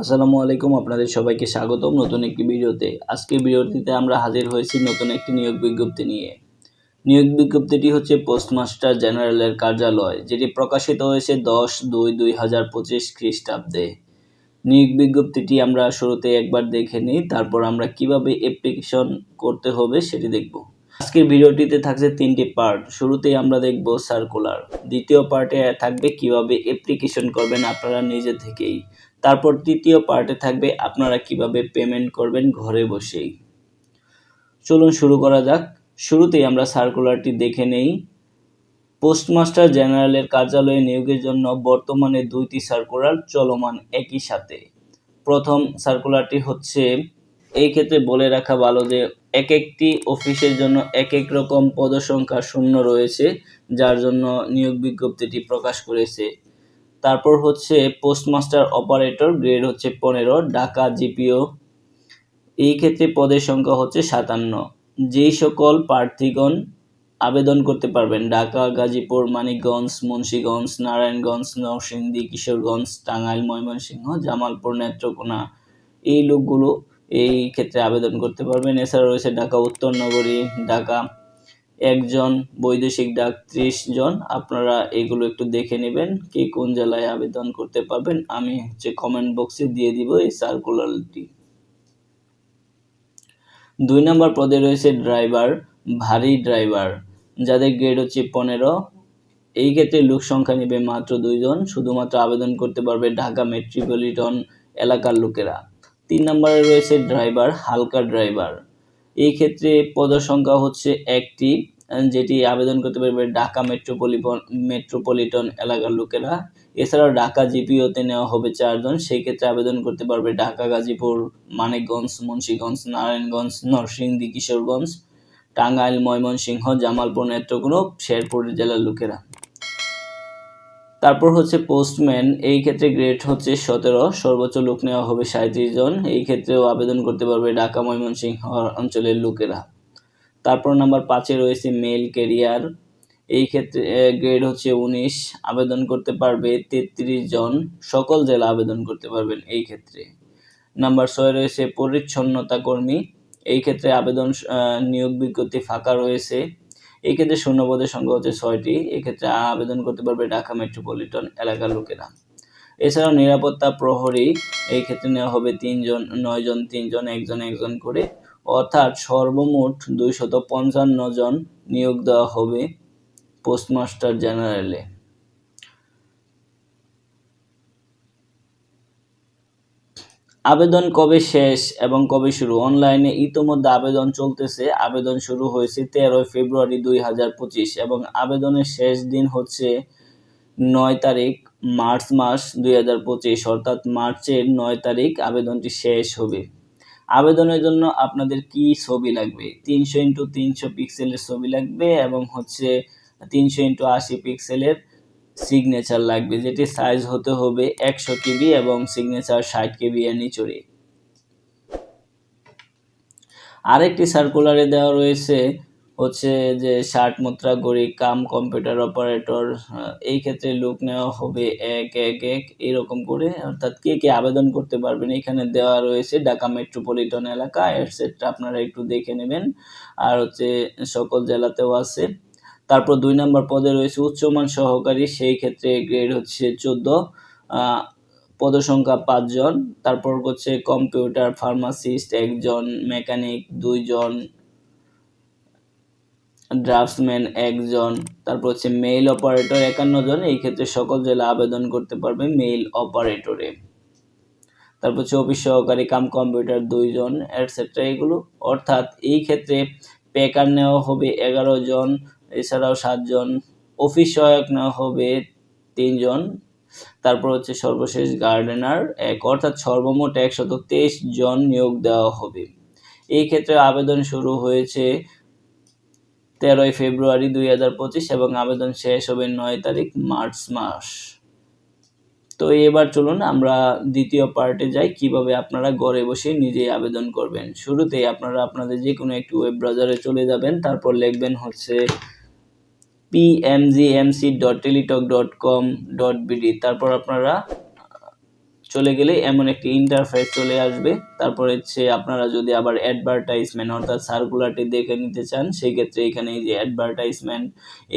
আসসালামু আলাইকুম, আপনাদের সবাইকে স্বাগতম নতুন একটি ভিডিওতে। আজকের ভিডিওটিতে আমরা হাজির হয়েছি নতুন একটি নিয়োগ বিজ্ঞপ্তি নিয়ে। নিয়োগ বিজ্ঞপ্তিটি হচ্ছে পোস্টমাস্টার জেনারেলের কার্যালয়, যেটি প্রকাশিত হয়েছে দশ দুই দুই হাজার পঁচিশ খ্রিস্টাব্দে। নিয়োগ বিজ্ঞপ্তিটি আমরা শুরুতে একবার দেখে নিই, তারপর আমরা কীভাবে অ্যাপ্লিকেশন করতে হবে সেটি দেখব। আজকের ভিডিওটিতে থাকছে তিনটি পার্ট শুরুতেই আমরা দেখব সার্কুলার দ্বিতীয় পার্টে থাকবে কীভাবে অ্যাপ্লিকেশন করবেন আপনারা নিজে থেকেই। তারপর তৃতীয় পার্টে থাকবে আপনারা কীভাবে পেমেন্ট করবেন ঘরে বসেই। চলুন শুরু করা যাক। শুরুতেই আমরা সার্কুলারটি দেখে নেই। পোস্টমাস্টার জেনারেলের কার্যালয়ে নিয়োগের জন্য বর্তমানে দুইটি সার্কুলার চলমান একই সাথে। প্রথম সার্কুলারটি হচ্ছে, এই ক্ষেত্রে বলে রাখা ভালো যে এক একটি অফিসের জন্য এক এক রকম পদসংখ্যা শূন্য রয়েছে, যার জন্য নিয়োগ বিজ্ঞপ্তিটি প্রকাশ করেছে। তারপর হচ্ছে পোস্টমাস্টার অপারেটর, গ্রেড হচ্ছে পনেরো, ঢাকা জিপিও। এই ক্ষেত্রে পদের সংখ্যা হচ্ছে সাতান্ন। যেই সকল প্রার্থীগণ আবেদন করতে পারবেন, ঢাকা, গাজীপুর, মানিকগঞ্জ, মুন্সীগঞ্জ, নারায়ণগঞ্জ, নরসিংদী, কিশোরগঞ্জ, টাঙ্গাইল, ময়মনসিংহ, জামালপুর, নেত্রকোনা, এই লোকগুলো এই ক্ষেত্রে আবেদন করতে পারবেন। এছাড়া রয়েছে ঢাকা উত্তর নগরী ঢাকা একজন বৈদেশিক ডাক ত্রিশ জন। আপনারা এগুলো একটু দেখে নেবেন, কে কোন জেলায় আবেদন করতে পারবেন। আমি হচ্ছে কমেন্ট বক্সে দিয়ে দিব এই সার্কুলারটি দুই নম্বর পদে রয়েছে ড্রাইভার ভারী ড্রাইভার যাদের গ্রেড হচ্ছে পনেরো। এই ক্ষেত্রে লোক সংখ্যা নেবে মাত্র দুইজন শুধুমাত্র আবেদন করতে পারবে ঢাকা মেট্রোপলিটন এলাকার লোকেরা। তিন নম্বরে রয়েছে ড্রাইভার হালকা ড্রাইভার এই ক্ষেত্রে পদসংখ্যা হচ্ছে একটি, যেটি আবেদন করতে পারবে ঢাকা মেট্রোপলিটন মেট্রোপলিটন এলাকার লোকেরা। এছাড়াও ঢাকা জিপিওতে নেওয়া হবে চারজন, সেই ক্ষেত্রে আবেদন করতে পারবে ঢাকা, গাজীপুর, মানিকগঞ্জ, মুন্সীগঞ্জ, নারায়ণগঞ্জ, নরসিংদী, কিশোরগঞ্জ, টাঙ্গাইল, ময়মনসিংহ, জামালপুর, নেত্রকোনা, শেরপুর জেলার লোকেরা। তারপর হচ্ছে পোস্টম্যান, এই ক্ষেত্রে গ্রেড হচ্ছে সতেরো, সর্বোচ্চ লোক নেওয়া হবে সাঁত্রিশ জন। এই ক্ষেত্রেও আবেদন করতে পারবে ঢাকা, ময়মনসিংহ অঞ্চলের লোকেরা। তারপর নাম্বার পাঁচে রয়েছে মেল কেরিয়ার এই ক্ষেত্রে গ্রেড হচ্ছে উনিশ, আবেদন করতে পারবে তেত্রিশ জন। সকল জেলা আবেদন করতে পারবেন এই ক্ষেত্রে। নাম্বার ছয় রয়েছে পরিচ্ছন্নতা কর্মী। এই ক্ষেত্রে আবেদন নিয়োগ বিজ্ঞপ্তি ফাঁকা রয়েছে। এই ক্ষেত্রে শূন্যপদের সংখ্যা হচ্ছে ছয়টি। এক্ষেত্রে আবেদন করতে পারবে ঢাকা মেট্রোপলিটন এলাকার লোকেরা। এছাড়াও নিরাপত্তা প্রহরী এই ক্ষেত্রে নেওয়া হবে তিনজন, নয়জন, তিনজন, একজন একজন করে। অর্থাৎ সর্বমোট দুইশত পঞ্চান্ন জন নিয়োগ দেওয়া হবে পোস্টমাস্টার জেনারেলে। আবেদন কবে শেষ এবং কবে শুরু? অনলাইনে ইতোমধ্যে আবেদন চলতেছে। আবেদন শুরু হয়েছে তেরোই ফেব্রুয়ারি দুই হাজার পঁচিশ এবং আবেদনের শেষ দিন হচ্ছে নয় তারিখ মার্চ মাস দুই হাজার পঁচিশ, অর্থাৎ মার্চের নয় তারিখ আবেদনটি শেষ হবে। আবেদনের জন্য আপনাদের কি ছবি লাগবে? তিনশো ইন্টু তিনশো পিক্সেলের ছবি লাগবে এবং হচ্ছে তিনশো ইন্টু আশি পিক্সেলের সিগনেচার লাগবে, যেটি সাইজ হতে হবে একশো কেবি এবং সিগনেচার ষাট কেবি এর নিচরে। আরেকটি সার্কুলারে দেওয়া রয়েছে হচ্ছে যে ষাট মুদ্রা গড়ি কাম কম্পিউটার অপারেটর এই ক্ষেত্রে লোক নেওয়া হবে এক এক এক, এরকম করে। অর্থাৎ কে কে আবেদন করতে পারবেন, এখানে দেওয়া রয়েছে ঢাকা মেট্রোপলিটন এলাকা এটসেট্রা আপনারা একটু দেখে নেবেন। আর হচ্ছে সকল জেলাতেও আছে। তারপর দুই নম্বর পদে রয়েছে উচ্চমান সহকারী, সেই ক্ষেত্রে গ্রেড হচ্ছে চোদ্দ পদসংখ্যা পাঁচজন, তারপর হচ্ছে কম্পিউটার ফার্মাসিস্ট একজন মেকানিক দুইজন ড্রাফটসম্যান একজন, তারপর হচ্ছে মেইল অপারেটর একান্ন জন, এই ক্ষেত্রে সকল জেলা আবেদন করতে পারবে মেইল অপারেটরে তারপর হচ্ছে অফিস সহকারী, কাম কম্পিউটার দুইজন এটসেট্রা এগুলো। অর্থাৎ এই ক্ষেত্রে পেকার নেওয়া হবে এগারো জন এছাড়াও সাতজন অফিস সহায়ক নেওয়া হবে তিনজন। তারপর হচ্ছে সর্বশেষ গার্ডেনার এক, অর্থাৎ সর্বমোট একশত তেইশ জন নিয়োগ দেওয়া হবে। এই ক্ষেত্রে আবেদন শুরু হয়েছে তেরোই ফেব্রুয়ারি দুই হাজার পঁচিশ এবং আবেদন শেষ হবে নয় তারিখ মার্চ মাস। তো এবার চলুন আমরা দ্বিতীয় পার্টে যাই, কীভাবে আপনারা ঘরে বসে নিজেই আবেদন করবেন। শুরুতেই আপনারা আপনাদের যে কোনো একটি ওয়েব ব্রাউজারে চলে যাবেন, তারপর লিখবেন হচ্ছে PMGMC dot Teletalk dot com dot BD তারপর আপনারা চলে গেলে এমন একটি ইন্টারফেস চলে আসবে। তারপর হচ্ছে আপনারা যদি আবার অ্যাডভার্টাইজমেন্ট অর্থাৎ সার্কুলারটি দেখে নিতে চান সেই ক্ষেত্রে এখানে এই যে অ্যাডভার্টাইজমেন্ট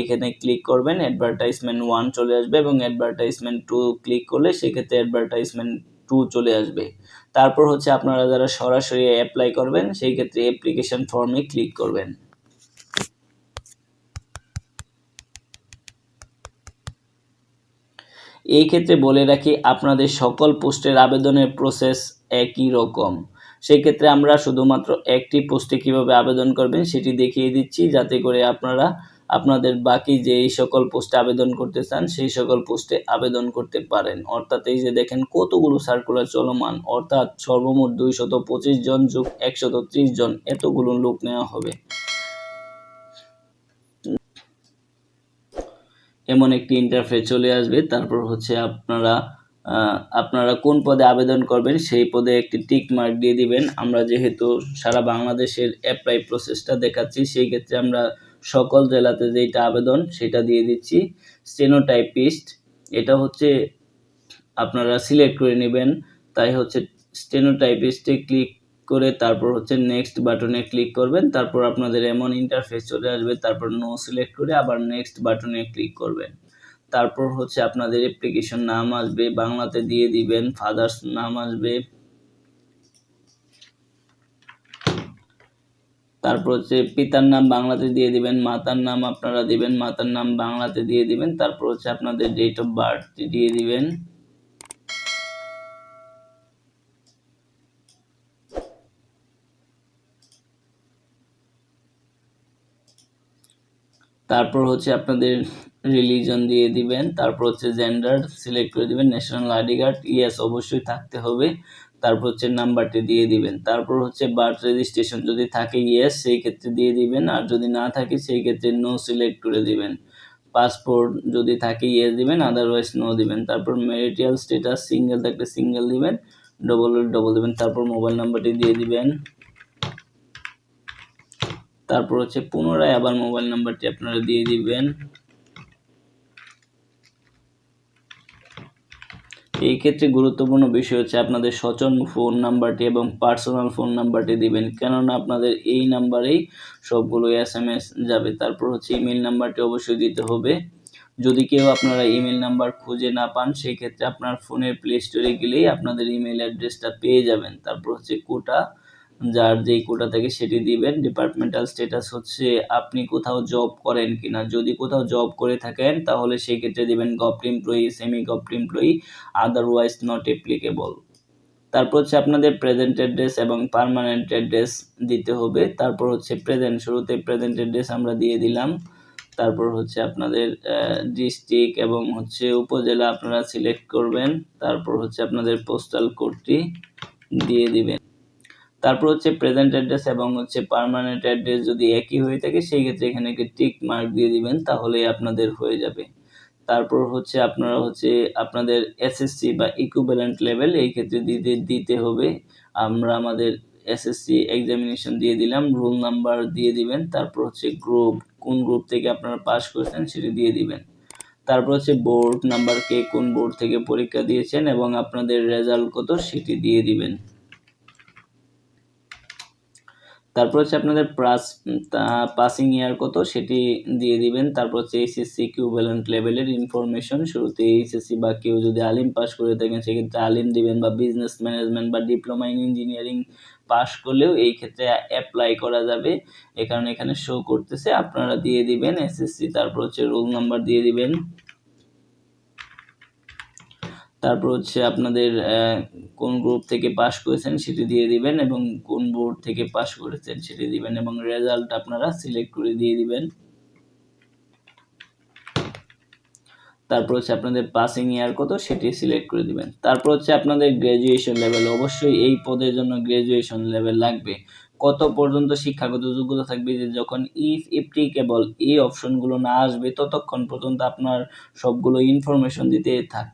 এখানে ক্লিক করবেন অ্যাডভার্টাইজমেন্ট ওয়ান চলে আসবে এবং অ্যাডভার্টাইজমেন্ট টু ক্লিক করলে সেক্ষেত্রে অ্যাডভার্টাইজমেন্ট টু চলে আসবে। তারপর হচ্ছে আপনারা যারা সরাসরি অ্যাপ্লাই করবেন সেই ক্ষেত্রে অ্যাপ্লিকেশন ফর্মে ক্লিক করবেন। এই ক্ষেত্রে বলে রাখি, আপনাদের সকল পোস্টের আবেদনের প্রসেস একই রকম। সেই ক্ষেত্রে আমরা শুধুমাত্র একটি পোস্টে কীভাবে আবেদন করবেন সেটি দেখিয়ে দিচ্ছি, যাতে করে আপনারা আপনাদের বাকি যে এই সকল পোস্টে আবেদন করতে চান, সেই সকল পোস্টে আবেদন করতে পারেন। অর্থাৎ এই যে দেখেন, কতগুলো সার্কুলার চলমান, অর্থাৎ সর্বমোট দুইশত পঁচিশ জন যুগ একশত ত্রিশ জন, এতগুলো লোক নেওয়া হবে। এমন একটি ইন্টারফেস চলে আসবে। তারপর হচ্ছে আপনারা আপনারা কোন পদে আবেদন করবেন সেই পদে একটি টিক মার্ক দিয়ে দিবেন। আমরা যেহেতু সারা বাংলাদেশের অ্যাপ্লাই প্রসেসটা দেখাচ্ছি, সেই ক্ষেত্রে আমরা সকল জেলাতে যেটা আবেদন সেটা দিয়ে দিচ্ছি। স্টেনোটাইপিস্ট এটা হচ্ছে আপনারা সিলেক্ট করে নেবেন। তাই হচ্ছে স্টেনোটাইপিস্টে ক্লিক করে তারপর হচ্ছে নেক্সট বাটনে ক্লিক করবেন, তারপর আপনাদের এমন ইন্টারফেস চলে আসবে, তারপর নো সিলেক্ট করে আবার নেক্সট বাটনে ক্লিক করবেন। তারপর হচ্ছে আপনাদের অ্যাপ্লিকেশন নাম আসবে, বাংলাতে দিয়ে দিবেন ফাদার্স নাম আসবে। তারপর হচ্ছে পিতার নাম বাংলাতে দিয়ে দিবেন, মাতার নাম আপনারা দিবেন, মাতার নাম বাংলাতে দিয়ে দিবেন, তারপর হচ্ছে আপনাদের ডেট অফ বার্থ দিয়ে দিবেন। তারপর হচ্ছে আপনাদের রিলিজন দিয়ে দিবেন, তারপর হচ্ছে জেন্ডার সিলেক্ট করে দিবেন ন্যাশনাল আইডি কার্ড ইয়েস অবশ্যই থাকতে হবে। তারপর হচ্ছে নাম্বারটি দিয়ে দিবেন। তারপর হচ্ছে বার্থ রেজিস্ট্রেশন যদি থাকে ইয়েস সেই ক্ষেত্রে দিয়ে দিবেন। আর যদি না থাকে, সেই ক্ষেত্রে নো সিলেক্ট করে দিবেন। পাসপোর্ট যদি থাকে ইয়েস দিবেন। আদারওয়াইজ নো দিবেন। তারপর ম্যারিটাল স্ট্যাটাস সিঙ্গেল থাকলে সিঙ্গেল দিবেন। ডবল ডবল দিবেন। তারপর মোবাইল নাম্বারটি দিয়ে দিবেন। তারপর হচ্ছে পুনরায় আবার মোবাইল নাম্বারটি আপনারা দিয়ে দিবেন। এই ক্ষেত্রে গুরুত্বপূর্ণ বিষয় হচ্ছে আপনাদের সচল ফোন নাম্বারটি এবং পার্সোনাল ফোন নাম্বারটি দিবেন, কেননা আপনাদের এই নাম্বারেই সবগুলো এস এম এস যাবে। তারপর হচ্ছে ইমেল নাম্বারটি অবশ্যই দিতে হবে। যদি কেউ আপনারা ইমেল নাম্বার খুঁজে না পান সেই ক্ষেত্রে আপনার ফোনের প্লে স্টোরে গেলেই আপনাদের ইমেল অ্যাড্রেসটা পেয়ে যাবেন। তারপর হচ্ছে কোটা যার যেই কোটা থাকে সেটি দিবেন। ডিপার্টমেন্টাল স্ট্যাটাস হচ্ছে আপনি কোথাও জব করেন কিনা। যদি কোথাও জব করে থাকেন, তাহলে সেই ক্ষেত্রে দিবেন government employee semi government employee otherwise not applicable তারপর হচ্ছে আপনাদের প্রেজেন্ট অ্যাড্রেস এবং পারমানেন্ট অ্যাড্রেস দিতে হবে। তারপর হচ্ছে প্রেজেন্ট শুরুতে প্রেজেন্ট অ্যাড্রেস আমরা দিয়ে দিলাম। তারপর হচ্ছে আপনাদের ডিস্ট্রিক্ট এবং হচ্ছে উপজেলা আপনারা সিলেক্ট করবেন। তারপর হচ্ছে আপনাদের পোস্টাল কোডটি দিয়ে দিবেন। তারপর হচ্ছে প্রেজেন্ট অ্যাড্রেস এবং হচ্ছে পারমানেন্ট অ্যাড্রেস যদি একই হয়ে থাকে, সেই ক্ষেত্রে এখানে একটি টিক মার্ক দিয়ে দিবেন, তাহলেই আপনাদের হয়ে যাবে। তারপর হচ্ছে আপনারা হচ্ছে আপনাদের এসএসসি বা ইকুইভ্যালেন্ট লেভেল এই ক্ষেত্রে দিতে দিতে হবে। আমরা আমাদের এসএসসি এক্সামিনেশন দিয়ে দিলাম রোল নাম্বার দিয়ে দিবেন, তারপর হচ্ছে গ্রুপ কোন গ্রুপ থেকে আপনারা পাস করেছেন সেটি দিয়ে দিবেন। তারপর হচ্ছে বোর্ড নাম্বার কে কোন বোর্ড থেকে পরীক্ষা দিয়েছেন এবং আপনাদের রেজাল্ট কত সেটি দিয়ে দিবেন। তারপর হচ্ছে আপনাদের প্লাস পাসিং ইয়ার কত সেটি দিয়ে দিবেন। তারপর হচ্ছে এইচএসসি কিউভ্যালেন্ট লেভেলের ইনফরমেশন শুরুতে এইচএসসি বা কেউ যদি আলিম পাস করে থাকেন, সেক্ষেত্রে আলিম দিবেন বা বিজনেস ম্যানেজমেন্ট বা ডিপ্লোমা ইন ইঞ্জিনিয়ারিং পাস করলেও এই ক্ষেত্রে অ্যাপ্লাই করা যাবে। এ কারণে এখানে শো করতেছে, আপনারা দিয়ে দিবেন এসএসসি তারপর হচ্ছে রোল নাম্বার দিয়ে দিবেন। তারপর হচ্ছে আপনাদের কোন গ্রুপ থেকে পাশ করেছেন সেটি দিয়ে দিবেন এবং কোন বোর্ড থেকে পাশ করেছেন সেটি দিবেন এবং রেজাল্ট আপনারা সিলেক্ট করে দিয়ে দিবেন। তারপর হচ্ছে আপনাদের পাসিং ইয়ার কত সেটি সিলেক্ট করে দিবেন। তারপর হচ্ছে আপনাদের গ্র্যাজুয়েশন লেভেল অবশ্যই এই পদের জন্য গ্র্যাজুয়েশন লেভেল লাগবে। কত পর্যন্ত শিক্ষাগত যোগ্যতা থাকবে যে যখন ইফ কেবল এই অপশনগুলো না আসবে, ততক্ষণ পর্যন্ত আপনার সবগুলো ইনফরমেশন দিতে থাক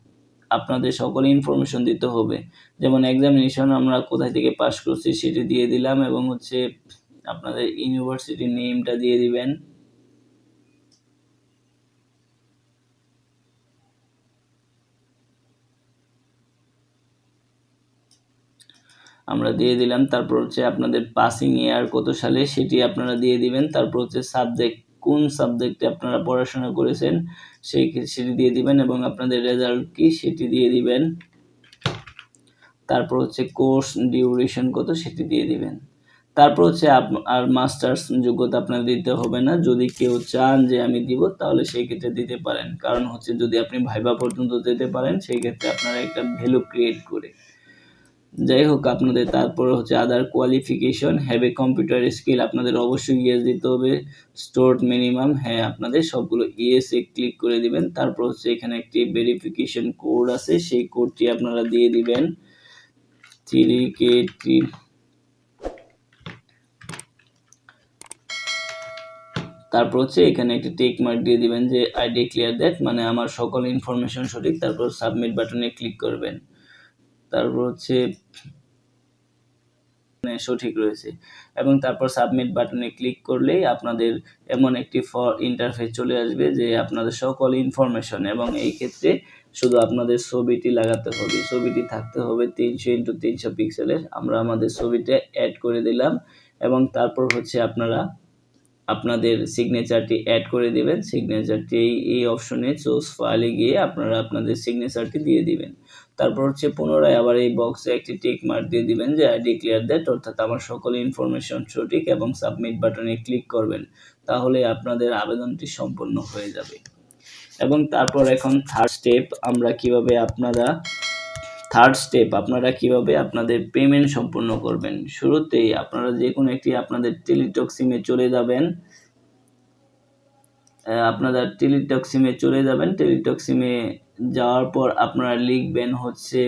আপনাদের সকল ইনফরমেশন দিতে হবে। যেমন এক্সামিনেশন আমরা কোথায় থেকে পাস করছি সেটি দিয়ে দিলাম এবং হচ্ছে আপনাদের ইউনিভার্সিটির নেমটা দিয়ে দিবেন। আমরা দিয়ে দিলাম, তারপর হচ্ছে আপনাদের পাসিং ইয়ার কত সালে সেটি আপনারা দিয়ে দিবেন, তারপর হচ্ছে সাবজেক্ট কোন সাবজেক্টে আপনারা পড়াশোনা করেছেন, সেই সেটি দিয়ে দিবেন এবং আপনাদের রেজাল্ট কি সেটি দিয়ে দিবেন। তারপর হচ্ছে কোর্স ডিউরেশন কত সেটি দিয়ে দিবেন। তারপর হচ্ছে আর মাস্টার্স যোগ্যতা আপনার দিতে হবে না। যদি কেউ চান যে আমি দিব, তাহলে সেই ক্ষেত্রে দিতে পারেন। কারণ হচ্ছে যদি আপনি ভাইবা পর্যন্ত দিতে পারেন, সেই ক্ষেত্রে আপনারা একটা ভ্যালু ক্রিয়েট করে যাই হোক আপনাদের, তারপরে হচ্ছে other qualification have a computer skill আপনাদের অবশ্যই ইয়েস দিতে হবে। স্টোর মিনিমাম হ্যাঁ আপনাদের সবগুলো ইয়েস ক্লিক করে দিবেন। তারপর হচ্ছে এখানে একটি ভেরিফিকেশন কোড আছে, সেই কোডটি আপনারা দিয়ে দিবেন। থ্রি কে থ্রি তারপর হচ্ছে এখানে একটি টেক মার্ক দিয়ে দিবেন যে আই ডিক্লেয়ার দ্যাট মানে আমার সকল ইনফরমেশন সঠিক। তারপর সাবমিট বাটনে ক্লিক করবেন। তারপর হচ্ছে মানে সঠিক রয়েছে। এবং তারপর সাবমিট বাটনে ক্লিক করলেই আপনাদের এমন একটি ফর ইন্টারফেস চলে আসবে যে আপনাদের সকল ইনফরমেশন এবং এই ক্ষেত্রে শুধু আপনাদের ছবিটি লাগাতে হবে। ছবিটি থাকতে হবে তিনশো ইন্টু তিনশো পিক্সেলের আমরা আমাদের ছবিটা অ্যাড করে দিলাম এবং তারপর হচ্ছে আপনারা আপনাদের সিগনেচারটি অ্যাড করে দিবেন। সিগনেচারটি এই অপশনে চোজ ফাইলে গিয়ে আপনারা আপনাদের সিগনেচারটি দিয়ে দিবেন। তারপর হচ্ছে পুনরায় আবার এই বক্সে একটি টিক মার্ক দিয়ে দিবেন যে আই ডিক্লেয়ার দ্যাট অর্থাৎ আমার সকল ইনফরমেশন সঠিক এবং সাবমিট বাটনে ক্লিক করবেন। তাহলে আপনাদের আবেদনটি সম্পন্ন হয়ে যাবে। এবং তারপর এখন থার্ড স্টেপ আমরা কীভাবে আপনারা থার্ড স্টেপ আপনারা কীভাবে আপনাদের পেমেন্ট সম্পূর্ণ করবেন? শুরুতেই আপনারা যে কোনো একটি আপনাদের টেলিটক সিমে চলে যাবেন। আপনারা টেলিটক সিমে চলে যাবেন। টেলিটক সিমে যাওয়ার পর আপনারা লিখবেন হচ্ছে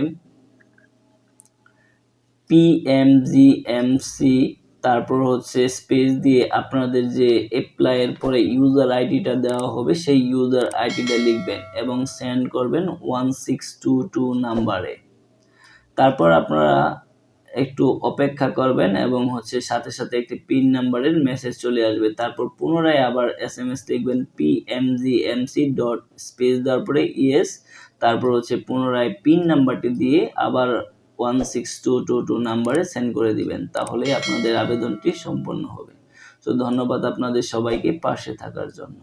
পিএমজিএমসি তারপর হচ্ছে স্পেস দিয়ে আপনাদের যে অ্যাপ্লাইয়ের পরে ইউজার আইডিটা দেওয়া হবে, সেই ইউজার আইডিটা লিখবেন এবং সেন্ড করবেন ওয়ান সিক্স টু টু নাম্বারে তারপর আপনারা একটু অপেক্ষা করবেন এবং হচ্ছে সাথে সাথে একটি পিন নাম্বারের মেসেজ চলে আসবে। তারপর পুনরায় আবার এস এম এস লিখবেন P M G M C dot space দেওয়ার পরে ইএস তারপর হচ্ছে পুনরায় পিন নাম্বারটি দিয়ে আবার one six two two two নাম্বারে সেন্ড করে দিবেন, তাহলেই আপনাদের আবেদনটি সম্পন্ন হবে। তো ধন্যবাদ আপনাদের সবাইকে পাশে থাকার জন্য।